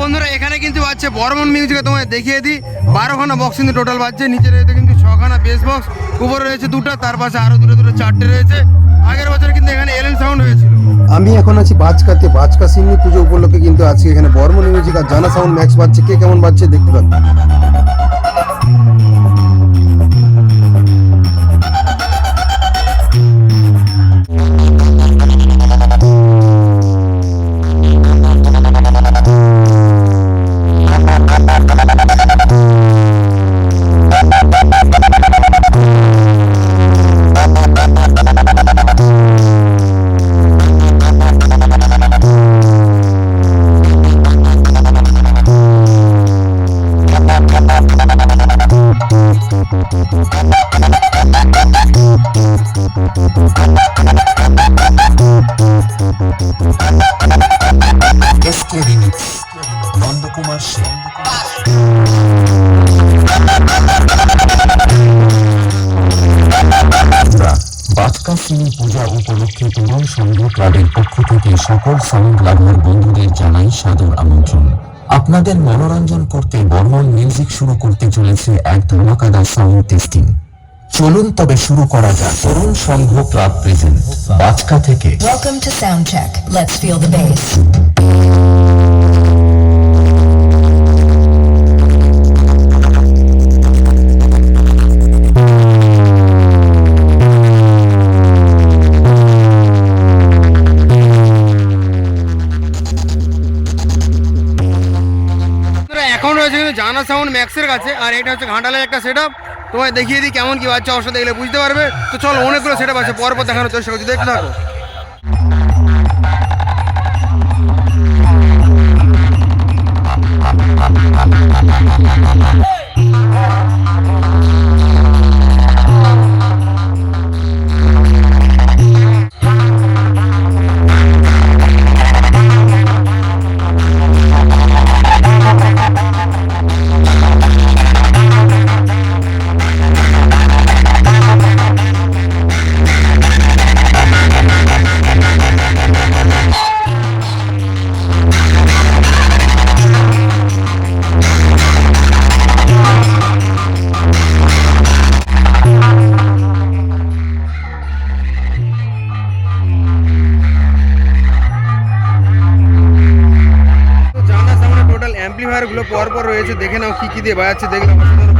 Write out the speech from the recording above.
বন্ধুরা, এখানে কিন্তু বাজছে বর্মন মিউজিকে তোমায় দেখিয়ে দিই। বারোখানা বক্স কিন্তু টোটাল বাজছে, নিচে রয়েছে কিন্তু ছখানা বেস বক্স উপরে রয়েছে দুটো, তার পাশে আরও দুটো দুটো চারটে রয়েছে। আগের বছর কিন্তু এখানে এলেন সাউন্ড হয়েছিল। আমি এখন আছি বাজকাতে, বাজকা সিমনি পুজো উপলক্ষে কিন্তু আজকে এখানে বর্মন মিউজিক আর জানা সাউন্ড ম্যাক্স বাজছে। কে কেমন বাজছে দেখতে পাচ্ছি। নন্দকুমার সেন বাচকা পূজা উপলক্ষে তরুণ সংঘ ক্লাবের পক্ষ থেকে সকল সাউন্ড লাভার বন্ধুদের জানাই সাদর আমন্ত্রণ। আপনাদের মনোরঞ্জন করতে বর্মন মিউজিক শুরু করতে চলেছে এক ধামাকাদার সাউন্ড টেস্টিং। চলুন তবে শুরু করা যাক। তরুণ সংঘ ক্লাব প্রেজেন্ট বাচকা থেকে. কিন্তু জানা সাউন্ড ম্যাক্সের কাছে, আর এটা হচ্ছে ঘাটালের একটা সেট আপ তোমায় দেখিয়ে দিই কেমন কি বাচ্চা অবস্থা, দেখলে বুঝতে পারবে। তো চলো অনেকগুলো সেট আপ আছে, পরপর দেখানোর চেষ্টা করছি, দেখতে থাকো। তো ফায়ারগুলো পরপর রয়েছে দেখে নাও কি কি দিয়ে বাজাচ্ছে দেখলাম অসাধারণ